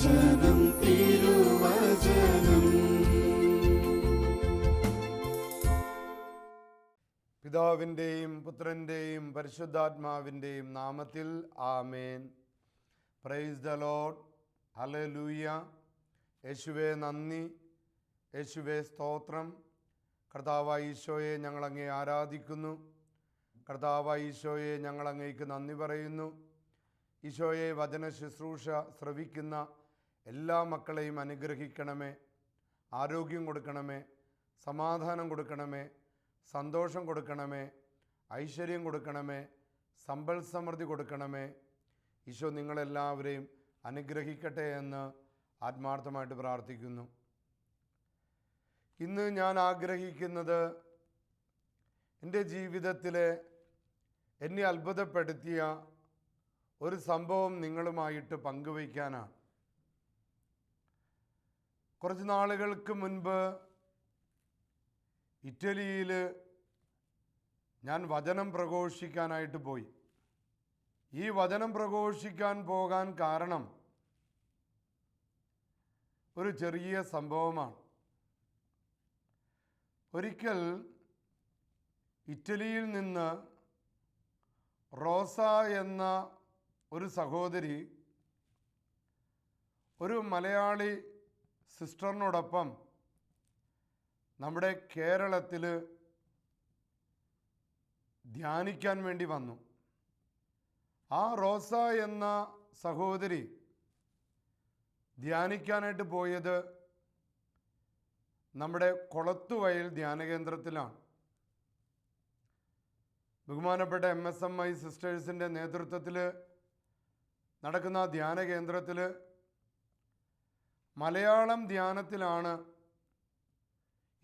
വചനം തിരുവചനം. പിതാവിന്റെയും പുത്രന്റെയും പരിശുദ്ധാത്മാവിന്റെയും നാമത്തിൽ ആമേൻ. പ്രൈസ് ദ ലോഡ് ഹലലൂയ യേശുവെ നന്ദി. യേശുവെ സ്തോത്രം. കർത്താവായ ഈശോയെ ഞങ്ങളങ്ങേ ആരാധിക്കുന്നു. കർത്താവായ ഈശോയെ ഞങ്ങളങ്ങേക്ക് നന്ദി പറയുന്നു. ഈശോയെ വചന ശുശ്രൂഷ ശ്രവിക്കുന്ന എല്ലാ മക്കളെയും അനുഗ്രഹിക്കണമേ ആരോഗ്യം കൊടുക്കണമേ സമാധാനം കൊടുക്കണമേ സന്തോഷം കൊടുക്കണമേ ഐശ്വര്യം കൊടുക്കണമേ സമ്പൽ സമൃദ്ധി കൊടുക്കണമേ. ഈശോ നിങ്ങളെല്ലാവരെയും അനുഗ്രഹിക്കട്ടെ എന്ന് ആത്മാർത്ഥമായിട്ട് പ്രാർത്ഥിക്കുന്നു. ഇന്ന് ഞാൻ ആഗ്രഹിക്കുന്നത് എന്റെ ജീവിതത്തിലെ എന്നെ അത്ഭുതപ്പെടുത്തിയ ഒരു സംഭവം നിങ്ങളുമായിട്ട് പങ്കുവയ്ക്കാനാണ്. കുറച്ച് നാളുകൾക്ക് മുൻപ് ഇറ്റലിയിൽ ഞാൻ വചനം പ്രഘോഷിക്കാനായിട്ട് പോയി. ഈ വചനം പ്രഘോഷിക്കാൻ പോകാൻ കാരണം ഒരു ചെറിയ സംഭവമാണ്. ഒരിക്കൽ ഇറ്റലിയിൽ നിന്ന് റോസ എന്ന ഒരു സഹോദരി ഒരു മലയാളി സിസ്റ്ററിനോടൊപ്പം നമ്മുടെ കേരളത്തിൽ ധ്യാനിക്കാൻ വേണ്ടി വന്നു. ആ റോസ എന്ന സഹോദരി ധ്യാനിക്കാനായിട്ട് പോയത് നമ്മുടെ കൊളത്തുവയൽ ധ്യാനകേന്ദ്രത്തിലാണ്. ബഹുമാനപ്പെട്ട എം എസ് എം ഐ സിസ്റ്റേഴ്സിന്റെ നേതൃത്വത്തിൽ നടക്കുന്ന ധ്യാനകേന്ദ്രത്തിൽ ധ്യാന കേന്ദ്രത്തിൽ മലയാളം ധ്യാനത്തിലാണ്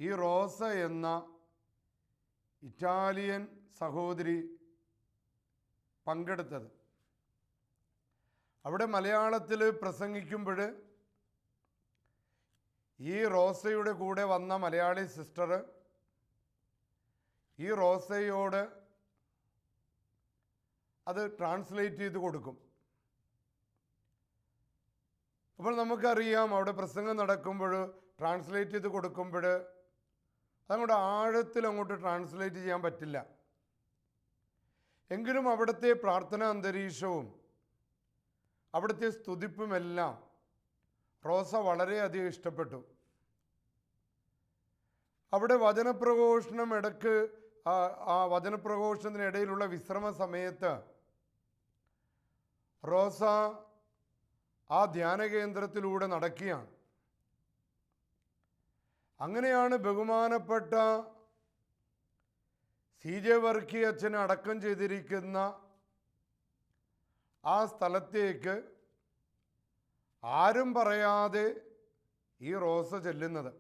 ഈ റോസ എന്ന ഇറ്റാലിയൻ സഹോദരി പങ്കെടുത്തത്. അവിടെ മലയാളത്തിൽ പ്രസംഗിക്കുമ്പോൾ ഈ റോസയുടെ കൂടെ വന്ന മലയാളി സിസ്റ്റർ ഈ റോസയോട് അത് ട്രാൻസ്ലേറ്റ് ചെയ്ത് കൊടുക്കും. അപ്പോൾ നമുക്കറിയാം അവിടെ പ്രസംഗം നടക്കുമ്പോൾ ട്രാൻസ്ലേറ്റ് ചെയ്ത് കൊടുക്കുമ്പോൾ അതങ്ങോട്ട് ആഴത്തിൽ അങ്ങോട്ട് ട്രാൻസ്ലേറ്റ് ചെയ്യാൻ പറ്റില്ല. എങ്കിലും അവിടുത്തെ പ്രാർത്ഥനാ അന്തരീക്ഷവും അവിടുത്തെ സ്തുതിപ്പുമെല്ലാം റോസ വളരെയധികം ഇഷ്ടപ്പെട്ടു. അവിടെ വചനപ്രഘോഷണം ഇടയ്ക്ക് ആ- വചനപ്രഘോഷണത്തിനിടയിലുള്ള വിശ്രമ സമയത്ത് റോസ ആ ധ്യാന കേന്ദ്രത്തിലൂടെ നടക്കുകയാണ്. അങ്ങനെയാണ് ബഹുമാനപ്പെട്ട സി ജെ വർക്കി അച്ഛനെ അടക്കം ചെയ്തിരിക്കുന്ന ആ സ്ഥലത്തേക്ക് ആരും പറയാതെ ഈ റോസ ചെല്ലുന്നത്.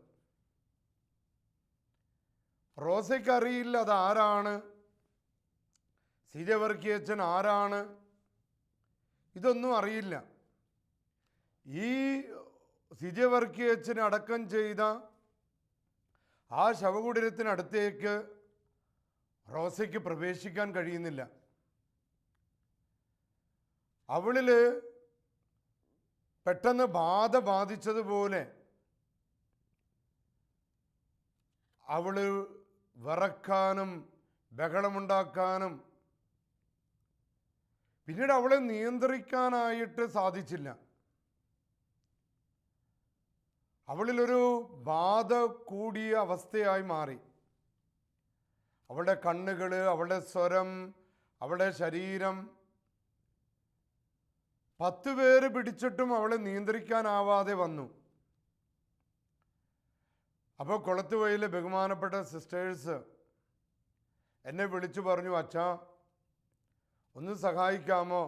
റോസയ്ക്കറിയില്ല അതാരാണ് സി ജെ വർക്കി അച്ഛൻ ആരാണ് ഇതൊന്നും അറിയില്ല. ഈ സി ജെ അടക്കം ചെയ്ത ആ ശവകുടീരത്തിനടുത്തേക്ക് റോസയ്ക്ക് പ്രവേശിക്കാൻ കഴിയുന്നില്ല. അവളിൽ പെട്ടെന്ന് ബാധ ബാധിച്ചതുപോലെ അവൾ വിറക്കാനും ബഹളമുണ്ടാക്കാനും പിന്നീട് അവളെ നിയന്ത്രിക്കാനായിട്ട് സാധിച്ചില്ല. അവളിലൊരു ബാധ കൂടിയ അവസ്ഥയായി മാറി. അവളുടെ കണ്ണുകൾ അവളുടെ സ്വരം അവളുടെ ശരീരം. പത്ത് പേര് പിടിച്ചിട്ടും അവളെ നിയന്ത്രിക്കാനാവാതെ വന്നു. അപ്പോൾ കൊളത്തുവയിലെ ബഹുമാനപ്പെട്ട സിസ്റ്റേഴ്സ് എന്നെ വിളിച്ചു പറഞ്ഞു അച്ഛ ഒന്ന് സഹായിക്കാമോ?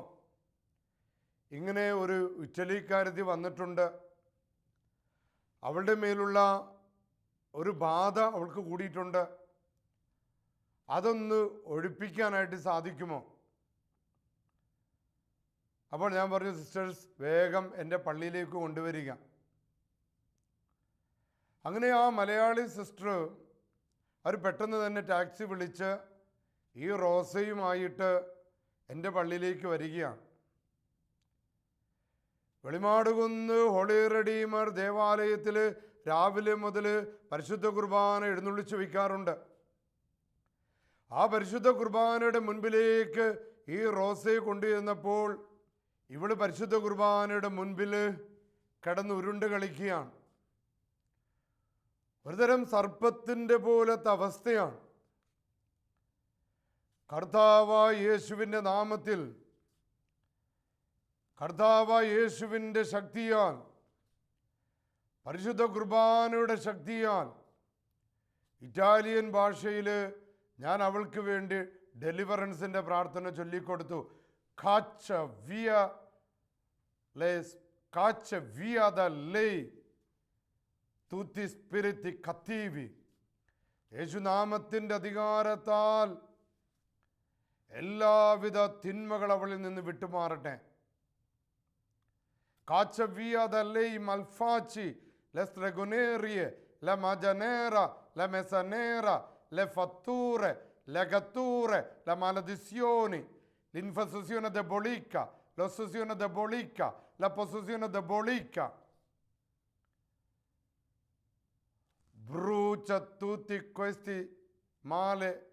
ഇങ്ങനെ ഒരു ഇറ്റലിക്കാരത്തി വന്നിട്ടുണ്ട്. അവളുടെ മേലുള്ള ഒരു ബാധ അവൾക്ക് കൂടിയിട്ടുണ്ട്. അതൊന്ന് ഒഴിപ്പിക്കാനായിട്ട് സാധിക്കുമോ? അപ്പോൾ ഞാൻ പറഞ്ഞു സിസ്റ്റേഴ്സ് വേഗം എന്റെ പള്ളിയിലേക്ക് കൊണ്ടുവരിക. അങ്ങനെ ആ മലയാളി സിസ്റ്റർ അവർ പെട്ടെന്ന് തന്നെ ടാക്സി വിളിച്ച് ഈ റോസയുമായിട്ട് എന്റെ പള്ളിയിലേക്ക് വരികയാണ്. വെളിമാടുകുന്ന് ഹോളി റെഡീമർ ദേവാലയത്തിൽ രാവിലെ മുതൽ പരിശുദ്ധ കുർബാന എഴുന്നള്ളിച്ച് വയ്ക്കാറുണ്ട്. ആ പരിശുദ്ധ കുർബാനയുടെ മുൻപിലേക്ക് ഈ റോസെ കൊണ്ടുചെന്നപ്പോൾ ഇവൾ പരിശുദ്ധ കുർബാനയുടെ മുൻപിൽ കിടന്ന് ഉരുണ്ട് കളിക്കുകയാണ്. ഒരുതരം സർപ്പത്തിന്റെ പോലത്തെ അവസ്ഥയാണ്. കർത്താവായ യേശുവിന്റെ നാമത്തിൽ കർത്താവായ യേശുവിന്റെ ശക്തിയാൽ പരിശുദ്ധ കുർബാനയുടെ ശക്തിയാൽ ഇറ്റാലിയൻ ഭാഷയിൽ ഞാൻ അവൾക്ക് വേണ്ടി ഡെലിവറൻസിന്റെ പ്രാർത്ഥന ചൊല്ലിക്കൊടുത്തു. കാച്ച വിയ ലേസ് കാച്ച വിയ ദ ലേ തൂത്തി സ്പിരിത്തി കത്തീവി. യേശുനാമത്തിന്റെ അധികാരത്താൽ എല്ലാവിധ തിന്മകൾ അവളിൽ നിന്ന് വിട്ടുമാറട്ടെ. Caccia da lei malfaci, le stregonerie, le magianera, le mesanera, le fatture, le catture, le maledizioni, l'infestazione diabolica, l'ossessione diabolica, la possessione diabolica. Brucia tutti questi male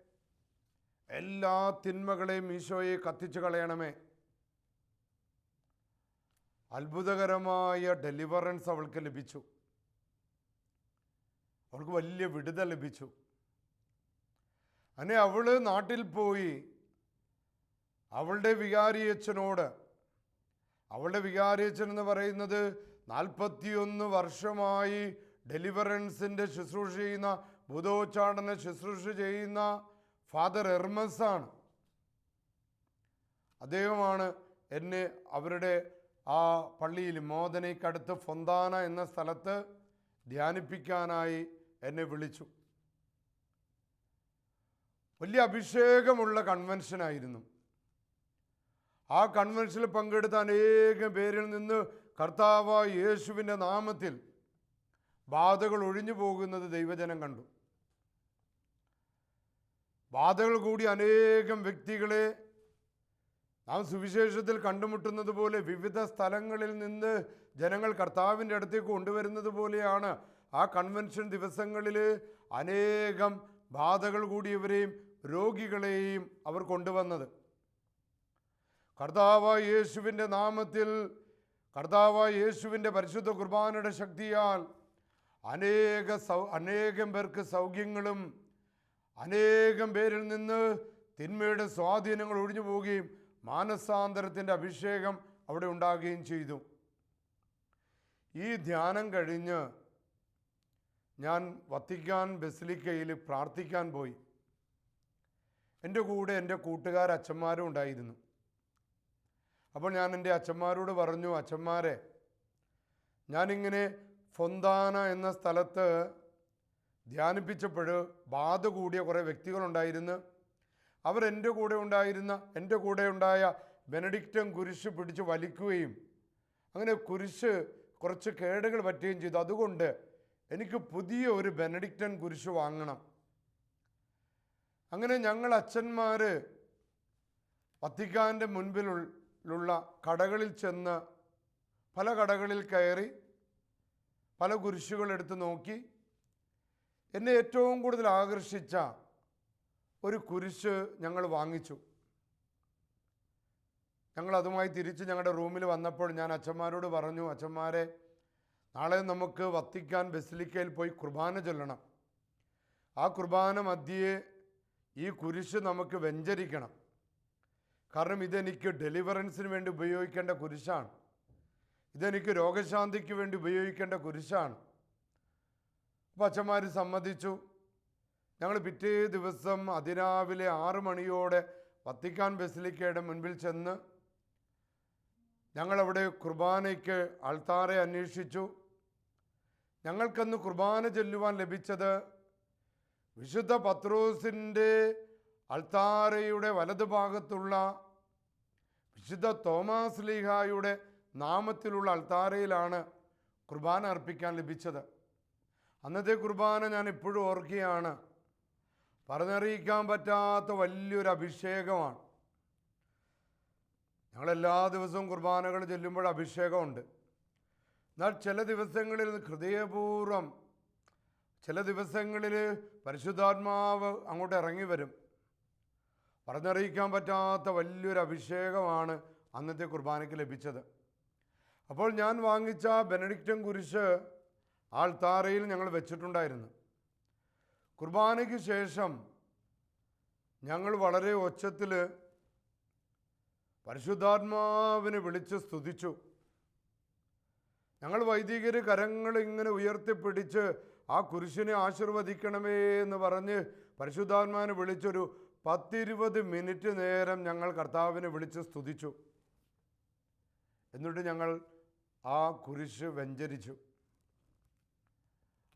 എല്ലാ തിന്മകളെയും ഈശോയെ കത്തിച്ചു കളയണമേ അത്ഭുതകരമായ ഡെലിവറൻസ് അവൾക്ക് ലഭിച്ചു. അവൾക്ക് വലിയ വിടുത ലഭിച്ചു. അങ്ങനെ അവൾ നാട്ടിൽ പോയി. അവളുടെ വികാരിയച്ഛനോട് അവളുടെ വികാരിയച്ഛൻ എന്ന് പറയുന്നത് നാൽപ്പത്തിയൊന്ന് വർഷമായി ഡെലിവറൻസിന്റെ ശുശ്രൂഷ ചെയ്യുന്ന ബുധോച്ചാടന ശുശ്രൂഷ ചെയ്യുന്ന ഫാദർ എർമസ് ആണ് അദ്ദേഹമാണ് എന്നെ അവരുടെ ആ പള്ളിയിൽ മോദനയ്ക്കടുത്ത് ഫൊന്താന എന്ന സ്ഥലത്ത് ധ്യാനിപ്പിക്കാനായി എന്നെ വിളിച്ചു. വലിയ അഭിഷേകമുള്ള കൺവെൻഷനായിരുന്നു ആ കൺവെൻഷനിൽ പങ്കെടുത്ത അനേകം പേരിൽ നിന്ന് കർത്താവ് യേശുവിന്റെ നാമത്തിൽ ബാധകൾ ഒഴിഞ്ഞു പോകുന്നത് ദൈവജനം കണ്ടു. ബാധകൾ കൂടി അനേകം വ്യക്തികളെ നാം സുവിശേഷത്തിൽ കണ്ടുമുട്ടുന്നത് പോലെ വിവിധ സ്ഥലങ്ങളിൽ നിന്ന് ജനങ്ങൾ കർത്താവിന്റെ അടുത്തേക്ക് കൊണ്ടുവരുന്നത് പോലെയാണ്. ആ കൺവെൻഷൻ ദിവസങ്ങളിൽ അനേകം ബാധകൾ കൂടിയവരെയും രോഗികളെയും അവർ കൊണ്ടുവന്നത്. കർത്താവ യേശുവിന്റെ നാമത്തിൽ കർത്താവ യേശുവിന്റെ പരിശുദ്ധ കുർബാനയുടെ ശക്തിയാൽ അനേക സൗ അനേകം പേർക്ക് സൗഖ്യങ്ങളും അനേകം പേരിൽ നിന്ന് തിന്മയുടെ സ്വാധീനങ്ങൾ ഒഴിഞ്ഞു പോവുകയും മാനസാന്തരത്തിന്റെ അഭിഷേകം അവിടെ ഉണ്ടാകുകയും ചെയ്തു. ഈ ധ്യാനം കഴിഞ്ഞ് ഞാൻ വത്തിക്കാൻ ബസിലിക്കയിൽ പ്രാർത്ഥിക്കാൻ പോയി. എന്റെ കൂടെ എന്റെ കൂട്ടുകാർ അച്ഛന്മാരും ഉണ്ടായിരുന്നു. അപ്പോൾ ഞാൻ എന്റെ അച്ഛന്മാരോട് പറഞ്ഞു അച്ഛന്മാരെ ഞാനിങ്ങനെ ഫൊന്താന എന്ന സ്ഥലത്ത് ധ്യാനിപ്പിച്ചപ്പോൾ ബാധ കൂടിയ കുറേ വ്യക്തികളുണ്ടായിരുന്നു. അവർ എന്റെ കൂടെ ഉണ്ടായിരുന്ന എന്റെ കൂടെ ഉണ്ടായ ബെനഡിക്റ്റം കുരിശ് പിടിച്ച് വലിക്കുകയും അങ്ങനെ കുരിശ് കുറച്ച് കേടുകൾ പറ്റുകയും ചെയ്തു. അതുകൊണ്ട് എനിക്ക് പുതിയ ഒരു ബെനഡിക്റ്റൻ കുരിശ് വാങ്ങണം. അങ്ങനെ ഞങ്ങൾ അച്ഛന്മാർ വത്തിക്കാന്റെ മുൻപിലുള്ള കടകളിൽ ചെന്ന് പല കടകളിൽ കയറി പല കുരിശുകൾ എടുത്ത് നോക്കി. എന്നെ ഏറ്റവും കൂടുതൽ ആകർഷിച്ച ഒരു കുരിശ് ഞങ്ങൾ വാങ്ങിച്ചു. ഞങ്ങൾ അതുമായി തിരിച്ച് ഞങ്ങളുടെ റൂമിൽ വന്നപ്പോൾ ഞാൻ അച്ഛന്മാരോട് പറഞ്ഞു അച്ഛന്മാരെ നാളെ നമുക്ക് വത്തിക്കാൻ ബസിലിക്കയിൽ പോയി കുർബാന ചൊല്ലണം. ആ കുർബാന മധ്യേ ഈ കുരിശ് നമുക്ക് വെഞ്ചരിക്കണം. കാരണം ഇതെനിക്ക് ഡെലിവറൻസിന് വേണ്ടി ഉപയോഗിക്കേണ്ട കുരിശാണ്. ഇതെനിക്ക് രോഗശാന്തിക്ക് വേണ്ടി ഉപയോഗിക്കേണ്ട കുരിശാണ്. അപ്പോൾ അച്ഛന്മാർ സമ്മതിച്ചു. ഞങ്ങൾ പിറ്റേ ദിവസം അതിരാവിലെ ആറു മണിയോടെ വത്തിക്കാൻ ബസിലിക്കയുടെ മുൻപിൽ ചെന്ന് ഞങ്ങളവിടെ കുർബാനയ്ക്ക് ആൾത്താറെ അന്വേഷിച്ചു. ഞങ്ങൾക്കന്ന് കുർബാന ചൊല്ലുവാൻ ലഭിച്ചത് വിശുദ്ധ പത്രോസിന്റെ അൾത്താരയുടെ വലതുഭാഗത്തുള്ള വിശുദ്ധ തോമാസ് ലീഹായുടെ നാമത്തിലുള്ള അൾത്താരയിലാണ് കുർബാന അർപ്പിക്കാൻ ലഭിച്ചത്. അന്നത്തെ കുർബാന ഞാൻ ഇപ്പോഴും ഓർക്കുകയാണ്. പറഞ്ഞറിയിക്കാൻ പറ്റാത്ത വലിയൊരു അഭിഷേകമാണ്. ഞങ്ങൾ എല്ലാ ദിവസവും കുർബാനകൾ ചെല്ലുമ്പോൾ അഭിഷേകമുണ്ട്. എന്നാൽ ചില ദിവസങ്ങളിൽ ഹൃദയപൂർവം ചില ദിവസങ്ങളിൽ പരിശുദ്ധാത്മാവ് അങ്ങോട്ട് ഇറങ്ങി വരും പറഞ്ഞറിയിക്കാൻ പറ്റാത്ത വലിയൊരു അഭിഷേകമാണ് അന്നത്തെ കുർബാനയ്ക്ക് ലഭിച്ചത്. അപ്പോൾ ഞാൻ വാങ്ങിച്ച ബെനഡിക്റ്റൻ കുരിശ് ആൾത്താറയിൽ ഞങ്ങൾ വെച്ചിട്ടുണ്ടായിരുന്നു. കുർബാനയ്ക്ക് ശേഷം ഞങ്ങൾ വളരെ ഒച്ചത്തിൽ പരിശുദ്ധാത്മാവിനെ വിളിച്ച് സ്തുതിച്ചു. ഞങ്ങൾ വൈദികർ കരങ്ങൾ ഇങ്ങനെ ഉയർത്തിപ്പിടിച്ച് ആ കുരിശിനെ ആശീർവദിക്കണമേ എന്ന് പറഞ്ഞ് പരിശുദ്ധാത്മാവിനെ വിളിച്ചൊരു പത്തിരുപത് മിനിറ്റ് നേരം ഞങ്ങൾ കർത്താവിനെ വിളിച്ച് സ്തുതിച്ചു. എന്നിട്ട് ഞങ്ങൾ ആ കുരിശ് വെഞ്ചരിച്ചു.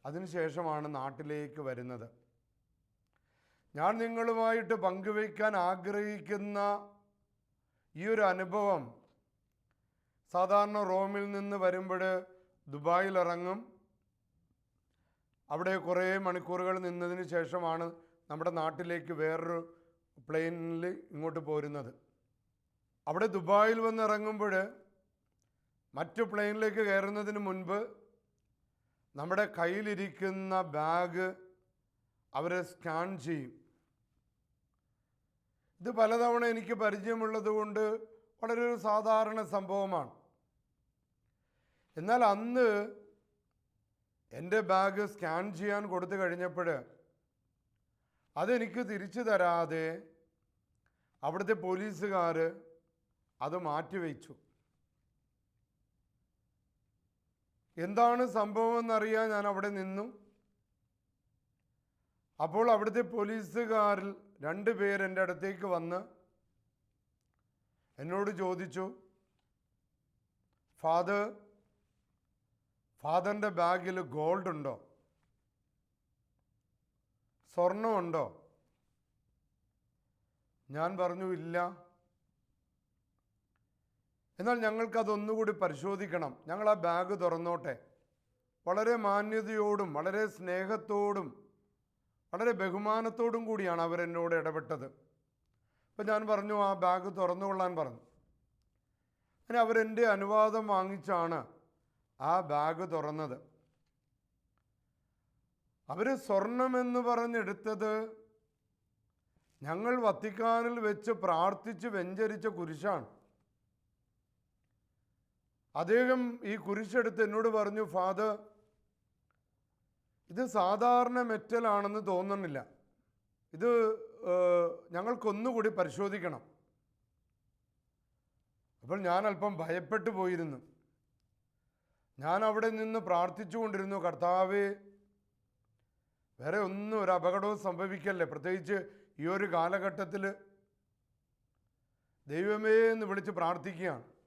അതിനുശേഷമാണ് നാട്ടിലേക്ക് വരുന്നത്. ഞാൻ നിങ്ങളുമായിട്ട് പങ്കുവയ്ക്കാൻ ആഗ്രഹിക്കുന്ന ഈ ഒരു അനുഭവം സാധാരണ റോമിൽ നിന്ന് വരുമ്പോൾ ദുബായിൽ ഇറങ്ങും അവിടെ കുറേ മണിക്കൂറുകൾ നിന്നതിന് ശേഷമാണ് നമ്മുടെ നാട്ടിലേക്ക് വേറൊരു പ്ലെയിനിൽ ഇങ്ങോട്ട് പോരുന്നത്. അവിടെ ദുബായിൽ വന്ന് ഇറങ്ങുമ്പോൾ മറ്റു പ്ലെയിനിലേക്ക് കയറുന്നതിന് മുൻപ് നമ്മുടെ കയ്യിലിരിക്കുന്ന ബാഗ് അവരെ സ്കാൻ ചെയ്യും. ഇത് പലതവണ എനിക്ക് പരിചയമുള്ളതുകൊണ്ട് വളരെ ഒരു സാധാരണ സംഭവമാണ്. എന്നാൽ അന്ന് എന്റെ ബാഗ് സ്കാൻ ചെയ്യാൻ കൊടുത്തു കഴിഞ്ഞപ്പോൾ അതെനിക്ക് തിരിച്ചു തരാതെ അവിടുത്തെ പോലീസുകാർ അത് മാറ്റിവെച്ചു. എന്താണ് സംഭവം എന്നറിയാൻ ഞാൻ അവിടെ നിന്നു. അപ്പോൾ അവിടുത്തെ പോലീസുകാരിൽ രണ്ട് പേർ എന്റെ അടുത്തേക്ക് വന്ന് എന്നോട് ചോദിച്ചു ഫാദർ ഫാദറിന്റെ ബാഗിൽ ഗോൾഡ് ഉണ്ടോ? സ്വർണമുണ്ടോ ഞാൻ പറഞ്ഞു ഇല്ല. എന്നാൽ ഞങ്ങൾക്കതൊന്നുകൂടി പരിശോധിക്കണം. ഞങ്ങൾ ആ ബാഗ് തുറന്നോട്ടെ. വളരെ മാന്യതയോടും വളരെ സ്നേഹത്തോടും വളരെ ബഹുമാനത്തോടും കൂടിയാണ് അവരെന്നോട് ഇടപെട്ടത്. അപ്പം ഞാൻ പറഞ്ഞു ആ ബാഗ് തുറന്നുകൊള്ളാൻ പറഞ്ഞു. അങ്ങനെ അവരെന്റെ അനുവാദം വാങ്ങിച്ചാണ് ആ ബാഗ് തുറന്നത്. അവർ സ്വർണമെന്ന് പറഞ്ഞെടുത്തത് ഞങ്ങൾ വത്തിക്കാനിൽ വെച്ച് പ്രാർത്ഥിച്ച് വെഞ്ചരിച്ച കുരിശാണ്. അദ്ദേഹം ഈ കുരിശെടുത്ത് എന്നോട് പറഞ്ഞു ഫാദർ ഇത് സാധാരണ മെറ്റലാണെന്ന് തോന്നുന്നില്ല. ഇത് ഞങ്ങൾക്കൊന്നുകൂടി പരിശോധിക്കണം. അപ്പോൾ ഞാൻ അല്പം ഭയപ്പെട്ടു പോയിരുന്നു. ഞാൻ അവിടെ നിന്ന് പ്രാർത്ഥിച്ചുകൊണ്ടിരുന്നു കർത്താവേ വേറെ ഒന്നും ഒരു അപകടവും സംഭവിക്കല്ലേ? പ്രത്യേകിച്ച് ഈ ഒരു കാലഘട്ടത്തിൽ ദൈവമേ എന്ന് വിളിച്ച് പ്രാർത്ഥിക്കുകയാണ്.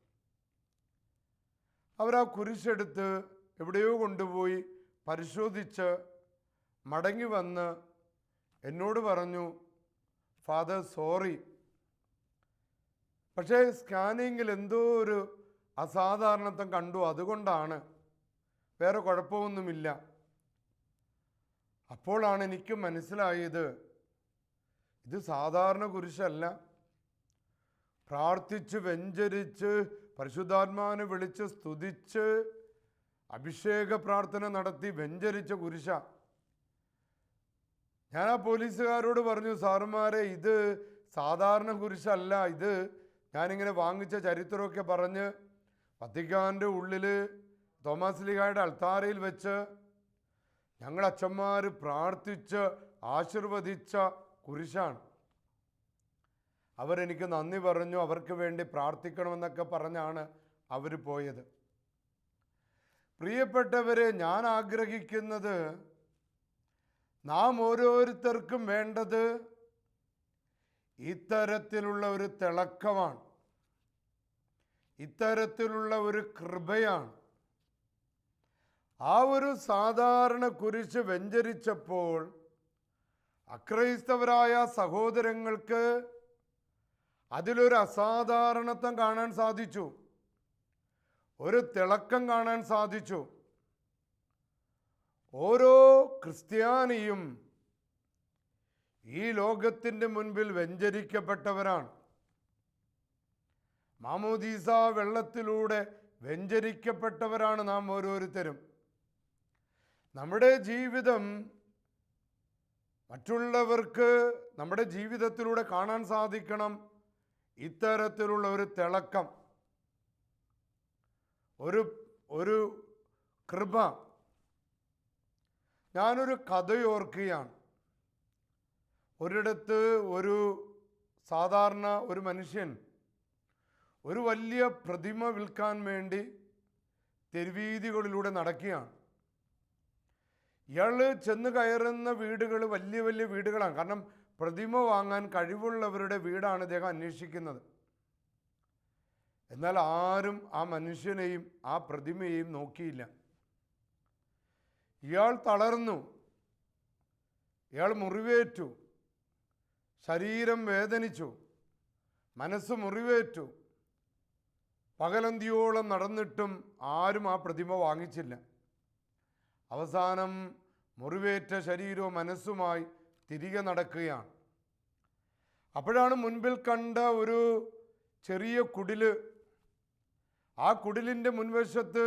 അവർ ആ കുരിശെടുത്ത് എവിടെയോ കൊണ്ടുപോയി പരിശോധിച്ച് മടങ്ങി വന്ന് എന്നോട് പറഞ്ഞു ഫാദർ സോറി. പക്ഷേ സ്കാനിങ്ങിൽ എന്തോ ഒരു അസാധാരണത്വം കണ്ടു. അതുകൊണ്ടാണ്. വേറെ കുഴപ്പമൊന്നുമില്ല. അപ്പോഴാണ് എനിക്ക് മനസ്സിലായത് ഇത് സാധാരണ കുരിശല്ല. പ്രാർത്ഥിച്ച് വെഞ്ചരിച്ച് പരിശുദ്ധാത്മാവിനെ വിളിച്ച് സ്തുതിച്ച് അഭിഷേക പ്രാർത്ഥന നടത്തി വെഞ്ചരിച്ച കുരിശ. ഞാൻ ആ പോലീസുകാരോട് പറഞ്ഞു സാറുമാരെ ഇത് സാധാരണ കുരിശല്ല. ഇത് ഞാനിങ്ങനെ വാങ്ങിച്ച ചരിത്രമൊക്കെ പറഞ്ഞ് വത്തിക്കാന്റെ ഉള്ളിൽ തോമസ് ലിഗായുടെ അൾത്താരയിൽ വെച്ച് ഞങ്ങൾ അച്ഛന്മാർ പ്രാർത്ഥിച്ച് ആശീർവദിച്ച കുരിശാണ്. അവരെനിക്ക് നന്ദി പറഞ്ഞു അവർക്ക് വേണ്ടി പ്രാർത്ഥിക്കണമെന്നൊക്കെ പറഞ്ഞാണ് അവർ പോയത്. പ്രിയപ്പെട്ടവരെ ഞാൻ ആഗ്രഹിക്കുന്നത് നാം ഓരോരുത്തർക്കും വേണ്ടത് ഇത്തരത്തിലുള്ള ഒരു തിളക്കമാണ്. ഇത്തരത്തിലുള്ള ഒരു കൃപയാണ്. ആ ഒരു സാധാരണ കുരിശ് വെഞ്ചരിച്ചപ്പോൾ അക്രൈസ്തവരായ സഹോദരങ്ങൾക്ക് അതിലൊരു അസാധാരണത്വം കാണാൻ സാധിച്ചു. ഒരു തിളക്കം കാണാൻ സാധിച്ചു. ഓരോ ക്രിസ്ത്യാനിയും ഈ ലോകത്തിന്റെ മുൻപിൽ വെഞ്ചരിക്കപ്പെട്ടവരാണ്. മാമോദീസ വെള്ളത്തിലൂടെ വ്യഞ്ചരിക്കപ്പെട്ടവരാണ് നാം ഓരോരുത്തരും. നമ്മുടെ ജീവിതം മറ്റുള്ളവർക്ക് നമ്മുടെ ജീവിതത്തിലൂടെ കാണാൻ സാധിക്കണം. ഇത്തരത്തിലുള്ള ഒരു തിളക്കം ഒരു ഒരു കൃപ. ഞാനൊരു കഥയോർക്കുകയാണ്. ഒരിടത്ത് ഒരു സാധാരണ ഒരു മനുഷ്യൻ ഒരു വലിയ പ്രതിമ വിൽക്കാൻ വേണ്ടി തെരുവീതികളിലൂടെ നടക്കുകയാണ്. ഇയാൾ ചെന്ന് കയറുന്ന വീടുകൾ വലിയ വലിയ വീടുകളാണ്. കാരണം പ്രതിമ വാങ്ങാൻ കഴിവുള്ളവരുടെ വീടാണ് ഇദ്ദേഹം അന്വേഷിക്കുന്നത്. എന്നാൽ ആരും ആ മനുഷ്യനെയും ആ പ്രതിമയെയും നോക്കിയില്ല. ഇയാൾ തളർന്നു. ഇയാൾ മുറിവേറ്റു. ശരീരം വേദനിച്ചു. മനസ്സ് മുറിവേറ്റു. പകലന്തിയോളം നടന്നിട്ടും ആരും ആ പ്രതിമ വാങ്ങിച്ചില്ല. അവസാനം മുറിവേറ്റ ശരീരവും മനസ്സുമായി തിരികെ നടക്കുകയാണ്. അപ്പോഴാണ് മുൻപിൽ കണ്ട ഒരു ചെറിയ കുടിൽ. ആ കുടിലിന്റെ മുൻവശത്ത്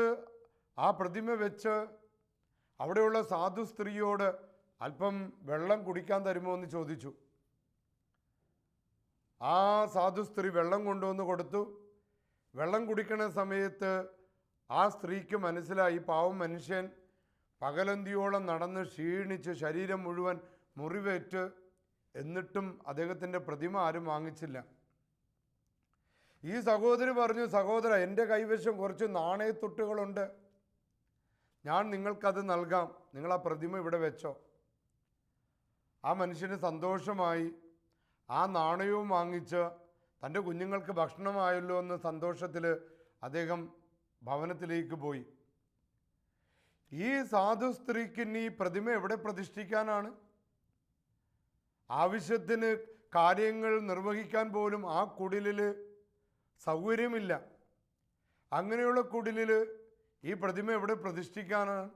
ആ പ്രതിമ വെച്ച് അവിടെയുള്ള സാധു സ്ത്രീയോട് അല്പം വെള്ളം കുടിക്കാൻ തരുമോ എന്ന് ചോദിച്ചു. ആ സാധു സ്ത്രീ വെള്ളം കൊണ്ടുവന്ന് കൊടുത്തു. വെള്ളം കുടിക്കണ സമയത്ത് ആ സ്ത്രീക്ക് മനസ്സിലായി പാവം മനുഷ്യൻ പകലന്തിയോളം നടന്ന് ക്ഷീണിച്ച് ശരീരം മുഴുവൻ മുറിവേറ്റ് എന്നിട്ടും അദ്ദേഹത്തിന്റെ പ്രതിമ ആരും വാങ്ങിച്ചില്ല. ഈ സഹോദരി പറഞ്ഞു സഹോദര എന്റെ കൈവശം കുറച്ച് നാണയത്തുട്ടുകളുണ്ട്. ഞാൻ നിങ്ങൾക്കത് നൽകാം. നിങ്ങൾ ആ പ്രതിമ ഇവിടെ വെച്ചോ. ആ മനുഷ്യന് സന്തോഷമായി. ആ നാണയവും വാങ്ങിച്ച് തന്റെ കുഞ്ഞുങ്ങൾക്ക് ഭക്ഷണമായല്ലോ എന്ന് സന്തോഷത്തിൽ അദ്ദേഹം ഭവനത്തിലേക്ക് പോയി. ഈ സാധു സ്ത്രീക്ക് ഇനി പ്രതിമ എവിടെ പ്രതിഷ്ഠിക്കാനാണ്? ആവശ്യത്തിന് കാര്യങ്ങൾ നിർവഹിക്കാൻ പോലും ആ കുടിലിൽ സൗകര്യമില്ല. അങ്ങനെയുള്ള കുടിലിൽ ഈ പ്രതിമ എവിടെ പ്രതിഷ്ഠിക്കാനാണ്?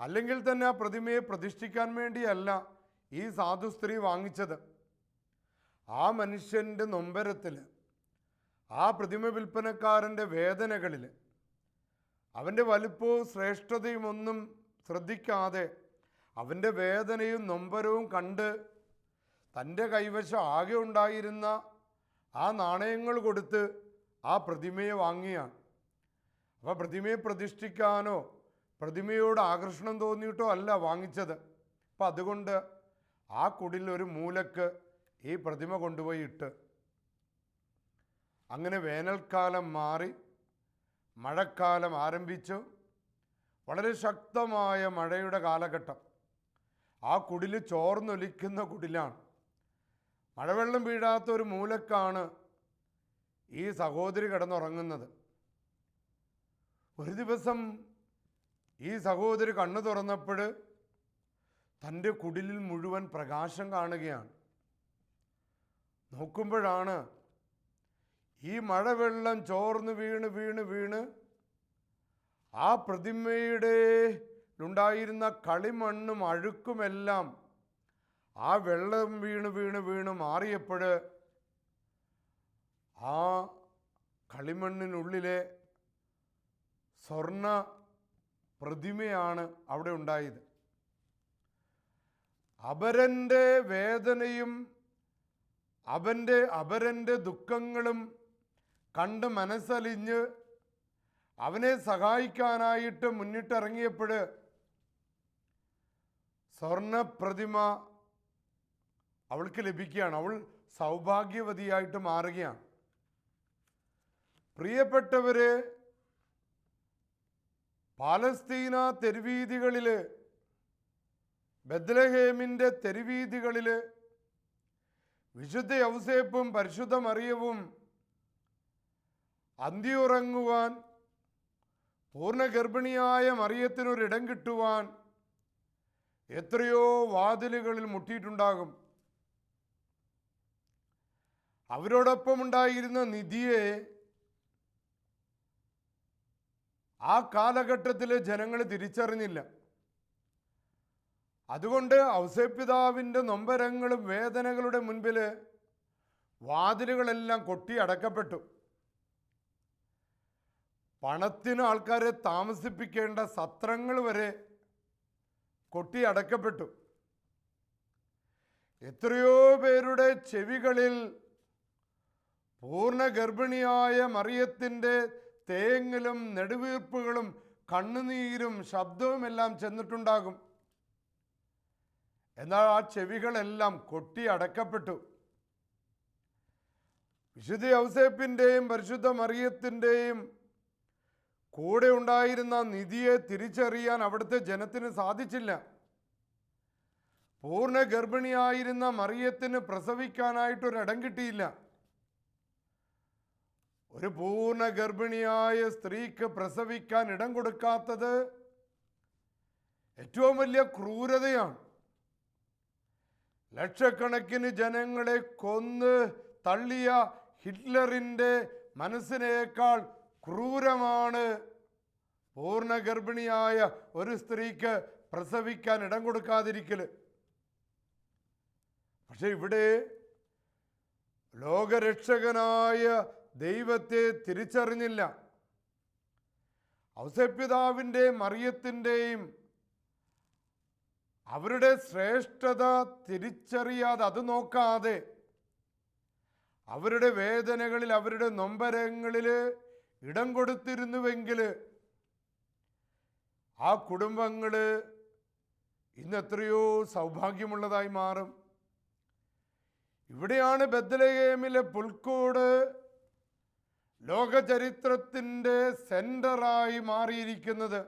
അല്ലെങ്കിൽ തന്നെ ആ പ്രതിമയെ പ്രതിഷ്ഠിക്കാൻ വേണ്ടിയല്ല ഈ സാധു സ്ത്രീ വാങ്ങിച്ചത്. ആ മനുഷ്യന്റെ നൊമ്പരത്തിൽ ആ പ്രതിമ വിൽപ്പനക്കാരന്റെ വേദനകളിൽ അവന്റെ വലുപ്പവും ശ്രേഷ്ഠതയും ഒന്നും ശ്രദ്ധിക്കാതെ അവന്റെ വേദനയും നൊമ്പരവും കണ്ട് തന്റെ കൈവശം ആകെ ഉണ്ടായിരുന്ന ആ നാണയങ്ങൾ കൊടുത്ത് ആ പ്രതിമയെ വാങ്ങിയാണ്. അപ്പോൾ പ്രതിമയെ പ്രതിഷ്ഠിക്കാനോ പ്രതിമയോട് ആകർഷണം തോന്നിയിട്ടോ അല്ല വാങ്ങിച്ചത്. അപ്പം അതുകൊണ്ട് ആ കുടിൽ ഒരു മൂലക്ക് ഈ പ്രതിമ കൊണ്ടുപോയി ഇട്ട് അങ്ങനെ വേനൽക്കാലം മാറി മഴക്കാലം ആരംഭിച്ചു. വളരെ ശക്തമായ മഴയുടെ കാലഘട്ടം. ആ കുടിൽ ചോർന്നൊലിക്കുന്ന കുടിലാണ്. മഴവെള്ളം വീഴാത്ത ഒരു മൂലക്കാണ് ഈ സഹോദരി കിടന്നുറങ്ങുന്നത്. ഒരു ദിവസം ഈ സഹോദരി കണ്ണു തുറന്നപ്പോൾ തന്റെ കുടിലിൽ മുഴുവൻ പ്രകാശം കാണുകയാണ്. നോക്കുമ്പോഴാണ് ഈ മഴവെള്ളം ചോർന്ന് വീണ് വീണ് വീണ് ആ പ്രതിമയുടെ ഉണ്ടായിരുന്ന കളിമണ്ണും അഴുക്കുമെല്ലാം ആ വെള്ളം വീണ് വീണ് വീണ് മാറിയപ്പോൾ ആ കളിമണ്ണിനുള്ളിലെ സ്വർണ പ്രതിമയാണ് അവിടെ ഉണ്ടായത്. അപരന്റെ വേദനയും അവന്റെ അപരന്റെ ദുഃഖങ്ങളും കണ്ട് മനസ്സലിഞ്ഞ് അവനെ സഹായിക്കാനായിട്ട് മുന്നിട്ടിറങ്ങിയപ്പോൾ സ്വർണ പ്രതിമ അവൾക്ക് ലഭിക്കുകയാണ്. അവൾ സൗഭാഗ്യവതിയായിട്ട് മാറുകയാണ്. പ്രിയപ്പെട്ടവര് പാലസ്തീന തെരുവീതികളിൽ ബദ്ലഹേമിന്റെ തെരുവീതികളിൽ വിശുദ്ധ യൗസേപ്പും പരിശുദ്ധ മറിയവും അന്തിയുറങ്ങുവാൻ പൂർണ ഗർഭിണിയായ മറിയത്തിനൊരിടം കിട്ടുവാൻ എത്രയോ വാതിലുകളിൽ മുട്ടിയിട്ടുണ്ടാകും. അവരോടൊപ്പം ഉണ്ടായിരുന്ന നിധിയെ ആ കാലഘട്ടത്തിൽ ജനങ്ങൾ തിരിച്ചറിഞ്ഞില്ല. അതുകൊണ്ട് ഔസേപ്പിതാവിന്റെ നൊമ്പരങ്ങളും വേദനകളുടെ മുൻപിൽ വാതിലുകളെല്ലാം കൊട്ടി അടക്കപ്പെട്ടു. പണത്തിന് ആൾക്കാരെ താമസിപ്പിക്കേണ്ട സത്രങ്ങൾ വരെ കൊട്ടി അടക്കപ്പെട്ടു. എത്രയോ പേരുടെ ചെവികളിൽ പൂർണ ഗർഭിണിയായ മറിയത്തിന്റെ തേങ്ങലും നെടുവീർപ്പുകളും കണ്ണുനീരും ശബ്ദവുമെല്ലാം ചെന്നിട്ടുണ്ടാകും. എന്നാൽ ആ ചെവികളെല്ലാം കൊട്ടി അടക്കപ്പെട്ടു. വിശുദ്ധ ഔസേപ്പിന്റെയും പരിശുദ്ധ മറിയത്തിന്റെയും കൂടെ ഉണ്ടായിരുന്ന നിധിയെ തിരിച്ചറിയാൻ അവിടുത്തെ ജനത്തിന് സാധിച്ചില്ല. പൂർണ ഗർഭിണിയായിരുന്ന മറിയത്തിന് പ്രസവിക്കാനായിട്ടൊരിടം കിട്ടിയില്ല. ഒരു പൂർണ ഗർഭിണിയായ സ്ത്രീക്ക് പ്രസവിക്കാൻ ഇടം കൊടുക്കാത്തത് ഏറ്റവും വലിയ ക്രൂരതയാണ്. ലക്ഷക്കണക്കിന് ജനങ്ങളെ കൊന്ന് തള്ളിയ ഹിറ്റ്ലറിന്റെ മനസ്സിനേക്കാൾ ക്രൂരമാണ്. പൂർണ ഗർഭിണിയായ ഒരു സ്ത്രീക്ക് പ്രസവിക്കാൻ ഇടം കൊടുക്കാതിരിക്കൽ പക്ഷെ ഇവിടെ ലോകരക്ഷകനായ ദൈവത്തെ തിരിച്ചറിഞ്ഞില്ല. ഔസപ്യതാവിന്റെ മറിയത്തിന്റെയും അവരുടെ ശ്രേഷ്ഠത തിരിച്ചറിയാതെ അത് നോക്കാതെ അവരുടെ വേദനകളിൽ അവരുടെ നൊമ്പരങ്ങളിൽ ഇടം കൊടുത്തിരുന്നുവെങ്കിൽ ആ കുടുംബങ്ങൾ ഇന്ന് എത്രയോ സൗഭാഗ്യമുള്ളതായി മാറും. ഇവിടെയാണ് ബദ്ലഹേമിലെ പുൽക്കൂട് ലോകചരിത്രത്തിന്റെ സെന്ററായി മാറിയിരിക്കുന്നത്.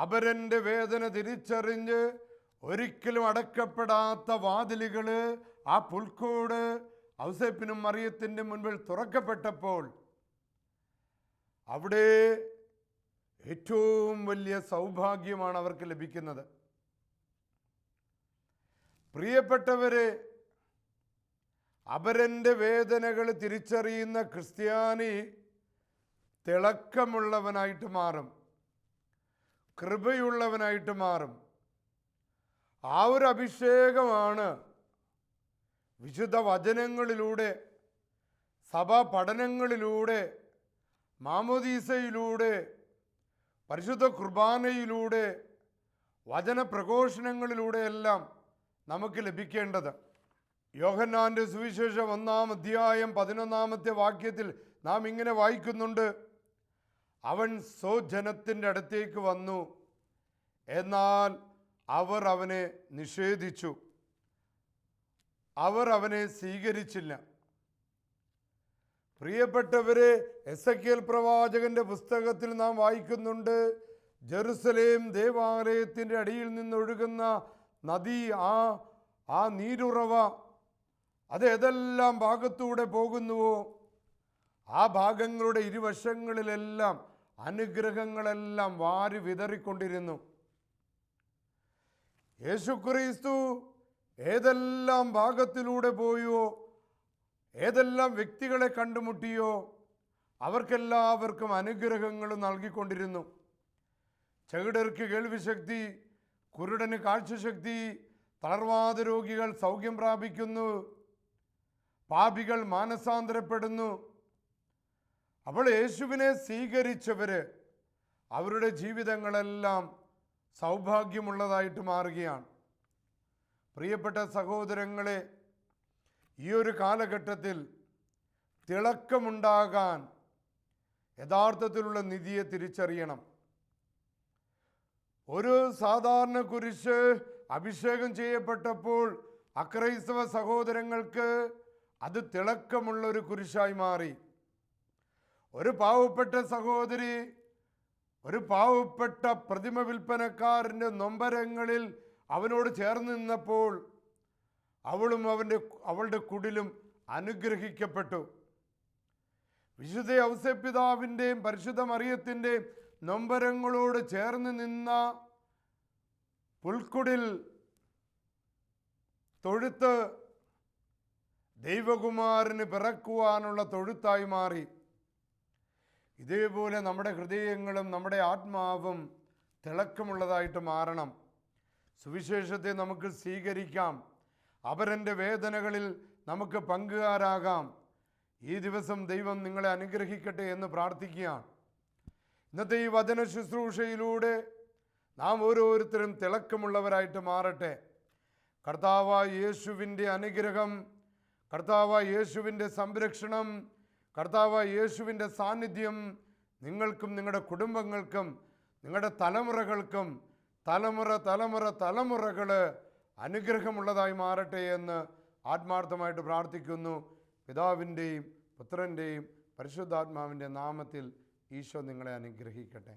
അപരന്റെ വേദന തിരിച്ചറിഞ്ഞ് ഒരിക്കലും അടക്കപ്പെടാത്ത വാതിലുകൾ ആ പുൽക്കൂട് ഔസേപ്പിനും മറിയത്തിന്റെ മുൻപിൽ തുറക്കപ്പെട്ടപ്പോൾ അവിടെ ഏറ്റവും വലിയ സൗഭാഗ്യമാണ് അവർക്ക് ലഭിക്കുന്നത്. പ്രിയപ്പെട്ടവരെ അപരന്റെ വേദനകൾ തിരിച്ചറിയുന്ന ക്രിസ്ത്യാനി തിളക്കമുള്ളവനായിട്ട് മാറും കൃപയുള്ളവനായിട്ട് മാറും. ആ ഒരു അഭിഷേകമാണ് വിശുദ്ധ വചനങ്ങളിലൂടെ സഭാ പഠനങ്ങളിലൂടെ മാമോദീസയിലൂടെ പരിശുദ്ധ കുർബാനയിലൂടെ വചന പ്രഘോഷണങ്ങളിലൂടെയെല്ലാം നമുക്ക് ലഭിക്കേണ്ടത്. യോഹന്നാന്റെ സുവിശേഷം ഒന്നാം അധ്യായം പതിനൊന്നാമത്തെ വാക്യത്തിൽ നാം ഇങ്ങനെ വായിക്കുന്നുണ്ട്. അവൻ സ്വജനത്തിന്റെ അടുത്തേക്ക് വന്നു. എന്നാൽ അവർ അവനെ നിഷേധിച്ചു. അവർ അവനെ സ്വീകരിച്ചില്ല. പ്രിയപ്പെട്ടവരെ എസ് എ കെൽ പ്രവാചകന്റെ പുസ്തകത്തിൽ നാം വായിക്കുന്നുണ്ട് ജെറുസലേം ദേവാലയത്തിന്റെ അടിയിൽ നിന്നൊഴുകുന്ന നദി ആ ആ നീരുറവ അത് ഏതെല്ലാം ഭാഗത്തൂടെ പോകുന്നുവോ? ആ ഭാഗങ്ങളുടെ ഇരുവശങ്ങളിലെല്ലാം അനുഗ്രഹങ്ങളെല്ലാം വാരി വിതറിക്കൊണ്ടിരുന്നു. യേശുക്രിസ്തു ഏതെല്ലാം ഭാഗത്തിലൂടെ പോയോ? ഏതെല്ലാം വ്യക്തികളെ കണ്ടുമുട്ടിയോ? അവർക്കെല്ലാവർക്കും അനുഗ്രഹങ്ങൾ നൽകിക്കൊണ്ടിരുന്നു. ചെകിടർക്ക് കേൾവിശക്തി കുരുടന് കാഴ്ചശക്തി തളർവാദ രോഗികൾ സൗഖ്യം പ്രാപിക്കുന്നു. പാപികൾ മാനസാന്തരപ്പെടുന്നു. അവൾ യേശുവിനെ സ്വീകരിച്ചവർ അവരുടെ ജീവിതങ്ങളെല്ലാം സൗഭാഗ്യമുള്ളതായിട്ട് മാറുകയാണ്. പ്രിയപ്പെട്ട സഹോദരങ്ങളെ ഈ ഒരു കാലഘട്ടത്തിൽ തിളക്കമുണ്ടാകാൻ യഥാർത്ഥത്തിലുള്ള നിധിയെ തിരിച്ചറിയണം. ഒരു സാധാരണ കുരിശ് അഭിഷേകം ചെയ്യപ്പെട്ടപ്പോൾ അക്രൈസ്തവ സഹോദരങ്ങൾക്ക് അത് തിളക്കമുള്ള ഒരു കുരിശായി മാറി. ഒരു പാവപ്പെട്ട സഹോദരി ഒരു പാവപ്പെട്ട പ്രതിമ വിൽപ്പനക്കാരന്റെ നൊമ്പരങ്ങളിൽ അവനോട് ചേർന്ന് നിന്നപ്പോൾ അവളും അവന്റെ അവളുടെ കുടിലും അനുഗ്രഹിക്കപ്പെട്ടു. വിശുദ്ധ ഔസപിതാവിന്റെയും പരിശുദ്ധ മറിയത്തിന്റെയും നൊമ്പരങ്ങളോട് ചേർന്ന് നിന്ന പുൽക്കുടിൽ തൊഴുത്ത് ദൈവകുമാരന് പിറക്കുവാനുള്ള തൊഴുത്തായി മാറി. ഇതേപോലെ നമ്മുടെ ഹൃദയങ്ങളും നമ്മുടെ ആത്മാവും തിളക്കമുള്ളതായിട്ട് മാറണം. സുവിശേഷത്തെ നമുക്ക് സ്വീകരിക്കാം. അവരന്റെ വേദനകളിൽ നമുക്ക് പങ്കുകാരാകാം. ഈ ദിവസം ദൈവം നിങ്ങളെ അനുഗ്രഹിക്കട്ടെ എന്ന് പ്രാർത്ഥിക്കുകയാണ്. ഇന്നത്തെ ഈ വചന ശുശ്രൂഷയിലൂടെ നാം ഓരോരുത്തരും തിളക്കമുള്ളവരായിട്ട് മാറട്ടെ. കർത്താവ യേശുവിന്റെ അനുഗ്രഹം കർത്താവ യേശുവിന്റെ സംരക്ഷണം കർത്താവ യേശുവിന്റെ സാന്നിധ്യം നിങ്ങൾക്കും നിങ്ങളുടെ കുടുംബങ്ങൾക്കും നിങ്ങളുടെ തലമുറകൾക്കും തലമുറ തലമുറ തലമുറകൾ അനുഗ്രഹമുള്ളതായി മാറട്ടെ എന്ന് ആത്മാർത്ഥമായിട്ട് പ്രാർത്ഥിക്കുന്നു. പിതാവിന്റെയും പുത്രന്റെയും പരിശുദ്ധാത്മാവിന്റെ നാമത്തിൽ ഈശോ നിങ്ങളെ അനുഗ്രഹിക്കട്ടെ.